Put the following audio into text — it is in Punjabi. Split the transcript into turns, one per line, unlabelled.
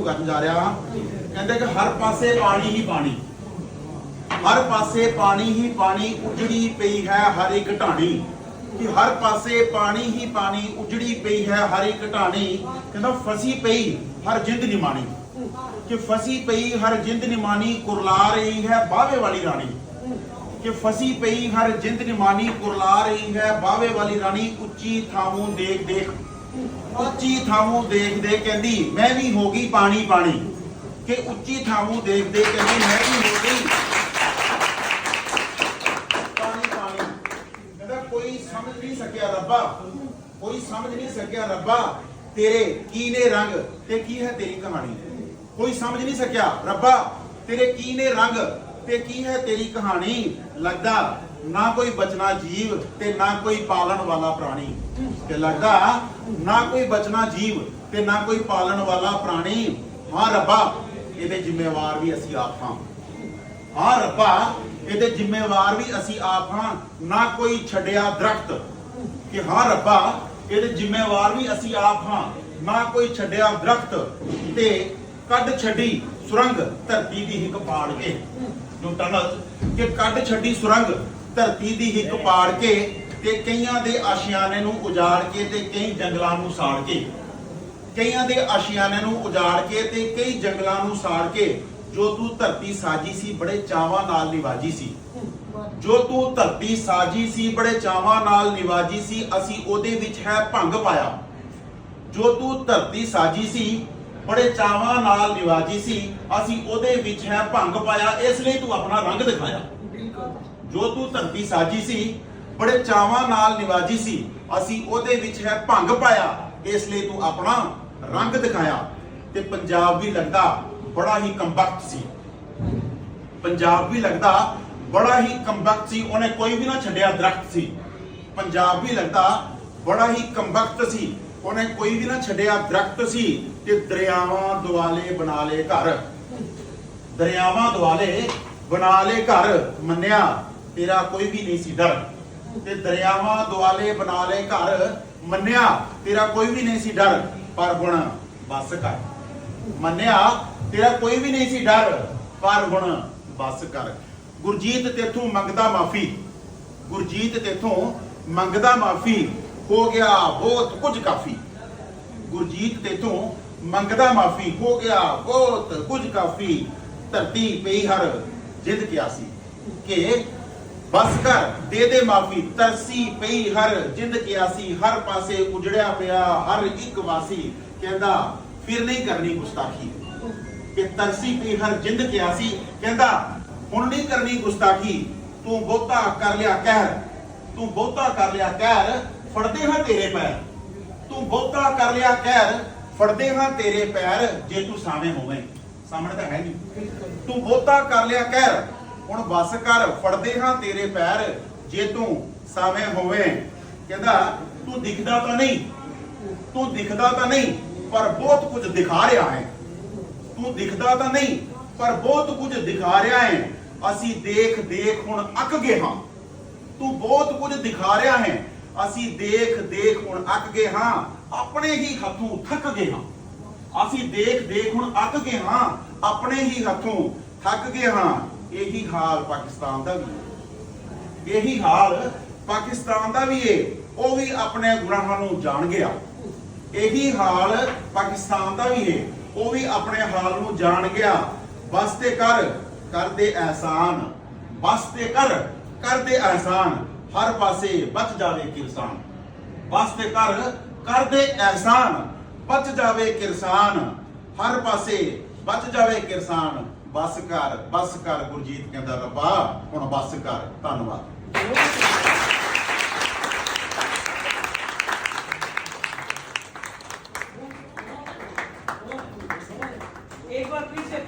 ਸ਼ੁਰੂ ਕਰਨ ਜਾ ਰਿਹਾ ਹਾਂ। ਕਹਿੰਦੇ ਕਿ ਹਰ ਪਾਸੇ ਪਾਣੀ ਹੀ ਪਾਣੀ। ਹਰ ਪਾਸੇ ਪਾਣੀ ਹੀ ਪਾਣੀ ਉਜੜੀ ਪਈ ਹੈ ਹਰ ਇੱਕ ਢਾਣੀ। ਕਿ ਹਰ ਪਾਸੇ ਪਾਣੀ ਹੀ ਪਾਣੀ ਉਜੜੀ ਪਈ ਹੈ ਹਰ ਇੱਕ ਢਾਣੀ। ਕਹਿੰਦਾ ਫਸੀ ਪਈ ਹਰ ਜਿੰਦ ਨਿਮਾਣੀ। ਕਿ ਫਸੀ ਪਈ ਹਰ ਜਿੰਦ ਨਿਮਾਣੀ ਕੁਰਲਾ ਰਹੀ ਹੈ ਬਾਵੇ ਵਾਲੀ ਰਾਣੀ। ਕਿ ਫਸੀ ਪਈ ਹਰ ਜਿੰਦ ਨਿਮਾਣੀ ਕੁਰਲਾ ਰਹੀ ਹੈ ਬਾਵੇ ਵਾਲੀ ਰਾਣੀ। ਉੱਚੀ ਥਾਮੋਂ ਦੇਖ ਦੇਖ ਉੱਚੀ ਥਾਮੋਂ ਦੇਖ ਕਹਿੰਦੀ, ਮੈਂ ਵੀ ਹੋ ਗਈ ਪਾਣੀ ਪਾਣੀ। ਕਿ ਉੱਚੀ ਥਾਮੋਂ ਦੇਖ ਕਹਿੰਦੀ, ਮੈਂ ਵੀ ਹੋ ਗਈ ਪਾਣੀ ਪਾਣੀ। ਕਹਿੰਦਾ, ਕੋਈ ਸਮਝ ਨਹੀਂ ਸਕਿਆ ਰੱਬਾ, ਕੋਈ ਸਮਝ ਨਹੀਂ ਸਕਿਆ ਰੱਬਾ, ਤੇਰੇ ਕੀ ਨੇ ਰੰਗ ਤੇ ਕੀ ਹੈ ਤੇਰੀ ਕਹਾਣੀ? ਕੋਈ ਸਮਝ ਨਹੀਂ ਸਕਿਆ, ਰੱਬਾ, ਤੇਰੇ ਕੀ ਨੇ ਰੰਗ ਤੇ ਕੀ ਹੈ ਤੇਰੀ ਕਹਾਣੀ? ਲੱਗਦਾ ਨਾ ਕੋਈ ਬਚਨਾ ਜੀਵ ਤੇ ਨਾ ਕੋਈ ਪਾਲਣ ਵਾਲਾ ਪ੍ਰਾਣੀ। ਤੇ ਲੱਗਦਾ ਨਾ ਕੋਈ ਬਚਣਾ ਜੀਵ ਤੇ ਨਾ ਕੋਈ ਪਾਲਣ ਵਾਲਾ ਪ੍ਰਾਣੀ। ਹਾਂ ਰੱਬਾ, ਇਹਦੇ ਜ਼ਿੰਮੇਵਾਰ ਵੀ ਅਸੀਂ ਆਪ ਹਾਂ। ਹਾਂ ਰੱਬਾ, ਇਹਦੇ ਜ਼ਿੰਮੇਵਾਰ ਵੀ ਅਸੀਂ ਆਪ ਹਾਂ। ਨਾ ਕੋਈ ਛੱਡਿਆ ਦਰਖਤ। ਕਿ ਹਾਂ ਰੱਬਾ, ਇਹਦੇ ਜ਼ਿੰਮੇਵਾਰ ਵੀ ਅਸੀਂ ਆਪ ਹਾਂ। ਨਾ ਕੋਈ ਛੱਡਿਆ ਦਰਖਤ ਤੇ ਕੱਢ ਛੱਡੀ ਸੁਰੰਗ ਧਰਤੀ ਦੀ ਹਿੱਕ ਪਾੜ ਕੇ। ਜੋ ਟਨਲ ਕਿ ਕੱਢ ਛੱਡੀ ਸੁਰੰਗ ਧਰਤੀ ਦੀ ਹਿੱਕ ਪਾੜ ਕੇ ਤੇ ਕਈਆਂ ਦੇ ਆਸ਼ਿਆਨੇ ਨੂੰ ਉਜਾੜ ਕੇ ਤੇ ਕਈ ਜੰਗਲਾਂ ਨੂੰ ਸਾੜ ਕੇ। ਕਈਆਂ ਦੇ ਆਸ਼ਿਆਨੇ ਨੂੰ ਉਜਾੜ ਕੇ ਤੇ ਕਈ ਜੰਗਲਾਂ ਨੂੰ ਸਾੜ ਕੇ ਜੋ ਤੂੰ ਧਰਤੀ ਸਾਜੀ ਸੀ, ਬੜੇ ਚਾਵਾਂ ਨਾਲ ਨਿਵਾਜੀ ਸੀ। ਜੋ ਤੂੰ ਧਰਤੀ ਸਾਜੀ ਸੀ, ਬੜੇ ਚਾਵਾਂ ਨਾਲ ਨਿਵਾਜੀ ਸੀ, ਅਸੀਂ ਉਹਦੇ ਵਿੱਚ ਹੈ ਭੰਗ ਪਾਇਆ। ਜੋ ਤੂੰ ਧਰਤੀ ਸਾਜੀ ਸੀ, ਬੜੇ ਚਾਵਾਂ ਨਾਲ ਨਿਵਾਜੀ ਸੀ, ਅਸੀਂ ਉਹਦੇ ਵਿੱਚ ਹੈ ਭੰਗ ਪਾਇਆ, ਇਸ ਲਈ ਤੂੰ ਆਪਣਾ ਰੰਗ ਦਿਖਾਇਆ। ਜੋ ਤੂੰ ਧਰਤੀ ਸਾਜੀ ਸੀ, ਬੜੇ ਚਾਵਾਂ ਨਾਲ ਨਿਵਾਜੀ ਸੀ, ਅਸੀਂ ਉਹਦੇ ਵਿੱਚ ਹੈ ਭੰਗ ਪਾਇਆ, ਇਸ ਲਈ ਤੂੰ ਆਪਣਾ ਰੰਗ ਦਿਖਾਇਆ। ਤੇ ਪੰਜਾਬ ਵੀ ਲੱਗਦਾ ਬੜਾ ਹੀ ਕੰਬਖਤ ਸੀ। ਪੰਜਾਬ ਵੀ ਲੱਗਦਾ ਬੜਾ ਹੀ ਕੰਬਖਤ ਸੀ, ਉਹਨੇ ਕੋਈ ਵੀ ਨਾ ਛੱਡਿਆ ਦਰਖਤ ਸੀ। ਪੰਜਾਬ ਵੀ ਲੱਗਦਾ ਬੜਾ ਹੀ ਕੰਬਖਤ ਸੀ, ਉਹਨੇ ਕੋਈ ਵੀ ਨਾ ਛੱਡਿਆ ਦਰਖਤ ਸੀ, ਤੇ ਦਰਿਆਵਾਂ ਦੁਆਲੇ ਬਣਾ ਲਏ ਘਰ। ਦਰਿਆਵਾਂ ਦੁਆਲੇ ਬਣਾ ਲਏ ਘਰ, ਮੰਨਿਆ ਤੇਰਾ ਕੋਈ ਵੀ ਨਹੀਂ ਸੀ ਡਰ। ਤੇ ਦਰਿਆਵਾਂ ਦੁਆਲੇ ਬਣਾ ਲਏ ਘਰ ਮੰਨਿਆ, ਤੇਰਾ ਕੋਈ ਵੀ ਨਹੀਂ ਸੀ ਡਰ। ਪਰ ਹੁਣ ਬਸ ਕਰ। ਮੰਨਿਆ, ਤੇਰਾ ਕੋਈ ਵੀ ਨਹੀਂ ਸੀ ਡਰ। ਪਰ ਹੁਣ ਬਸ ਕਰ। ਗੁਰਜੀਤ ਤੇਥੋਂ ਮੰਗਦਾ ਮਾਫੀ। ਗੁਰਜੀਤ ਤੇਥੋਂ ਮੰਗਦਾ ਮਾਫੀ। ਹੋ ਗਿਆ ਬਹੁਤ ਕੁਝ ਕਾਫੀ। ਗੁਰਜੀਤ ਤੇਥੋਂ ਮੰਗਦਾ ਮਾਫੀ। ਹੋ ਗਿਆ ਬਹੁਤ ਕੁਝ ਕਾਫੀ। ਧਰਤੀ ਪਈ ਹਰ ਜਿੱਦ ਕਿਆ ਸੀ ਕਿ ਬਸ ਕਰ ਦੇ ਦੇ ਮਾਫੀ, ਤਰਸੀ ਪਈ ਹਰ, ਜਿੰਦ ਕਿਆ ਹਰ ਪਾਸੇ ਉਜੜਿਆ ਪਿਆ, ਹਰ ਇੱਕ ਵਾਸੀ ਕਹਿੰਦਾ, ਫਿਰ ਨਹੀਂ ਕਰਨੀ ਗੁਸਤਾਖੀ। ਕਿ ਤਰਸੀ ਪਈ ਹਰ, ਜਿੰਦ ਕਿਆ ਕਹਿੰਦਾ, ਹੁਣ ਨਹੀਂ ਕਰਨੀ ਗੁਸਤਾਖੀ, ਤੂੰ ਬਹੁਤਾ ਕਰ ਲਿਆ ਕਹਿਰ, ਤੂੰ ਬਹੁਤਾ ਕਰ ਲਿਆ ਕਹਿਰ, ਫੜਦੇ ਹਾਂ ਤੇਰੇ ਪੈਰ। ਤੂੰ ਬਹੁਤਾ ਕਰ ਲਿਆ ਕਹਿਰ, ਫੜਦੇ ਹਾਂ ਤੇਰੇ ਪੈਰ, ਜੇ ਤੂੰ ਸਾਵੇਂ ਹੋਵੇਂ। ਸਾਹਮਣੇ ਤਾਂ ਹੈ ਨਹੀਂ। ਤੂੰ ਬਹੁਤਾ ਕਰ ਲਿਆ ਕਹਿਰ ਹੁਣ ਬਸ ਕਰ, ਫੜਦੇ ਹਾਂ ਤੇਰੇ ਪੈਰ, ਜੇ ਤੂੰ ਸਾਵੇਂ ਹੋਵੇਂ। ਕਹਿੰਦਾ, ਤੂੰ ਦਿਖਦਾ ਤਾਂ ਨਹੀਂ, ਤੂੰ ਦਿਖਦਾ ਤਾਂ ਨਹੀਂ, ਪਰ ਬਹੁਤ ਕੁਝ ਦਿਖਾ ਰਿਹਾ ਹੈ। ਤੂੰ ਦਿਖਦਾ ਤਾਂ ਨਹੀਂ, ਪਰ ਬਹੁਤ ਕੁਝ ਦਿਖਾ ਰਿਹਾ ਹੈ। ਅਸੀਂ ਦੇਖ ਦੇਖ ਹੁਣ ਅੱਕ ਗਏ ਹਾਂ। ਤੂੰ ਬਹੁਤ ਕੁਝ ਦਿਖਾ ਰਿਹਾ ਹੈ। ਅਸੀਂ ਦੇਖ ਦੇਖ ਹੁਣ ਅੱਕ ਗਏ ਹਾਂ। ਆਪਣੇ ਹੀ ਹੱਥੋਂ ਥੱਕ ਗਏ ਹਾਂ। ਅਸੀਂ ਦੇਖ ਦੇਖ ਹੁਣ ਅੱਕ ਗਏ ਹਾਂ। ਆਪਣੇ ਹੀ ਹੱਥੋਂ ਥੱਕ ਗਏ ਹਾਂ। ਇਹੀ ਹਾਲ ਪਾਕਿਸਤਾਨ ਦਾ ਵੀ ਹੈ। ਇਹੀ ਹਾਲ ਪਾਕਿਸਤਾਨ ਦਾ ਵੀ ਏ। ਉਹ ਵੀ ਆਪਣੇ ਗੁਨਾਹਾਂ ਨੂੰ ਜਾਣ ਗਿਆ। ਇਹੀ ਹਾਲ ਪਾਕਿਸਤਾਨ ਦਾ ਵੀ ਹੈ ਉਹ ਵੀ ਆਪਣੇ ਹਾਲ ਨੂੰ ਜਾਣ ਗਿਆ। ਬਸ ਤੇ ਕਰ, ਕਰਦੇ ਅਹਿਸਾਨ। ਬਸ ਤੇ ਕਰ, ਕਰਦੇ ਅਹਿਸਾਨ। ਹਰ ਪਾਸੇ ਬਚ ਜਾਵੇ ਕਿਰਸਾਨ। ਬਸ ਤੇ ਕਰ, ਕਰਦੇ ਅਹਿਸਾਨ। ਬਚ ਜਾਵੇ ਕਿਰਸਾਨ। ਹਰ ਪਾਸੇ ਬਚ ਜਾਵੇ ਕਿਰਸਾਨ। ਬੱਸਕਾਰ ਬੱਸਕਾਰ ਗੁਰਜੀਤ ਕਹਿੰਦਾ ਰੱਬਾ ਹੁਣ ਬੱਸਕਾਰ ਧੰਨਵਾਦ एक बार फिर से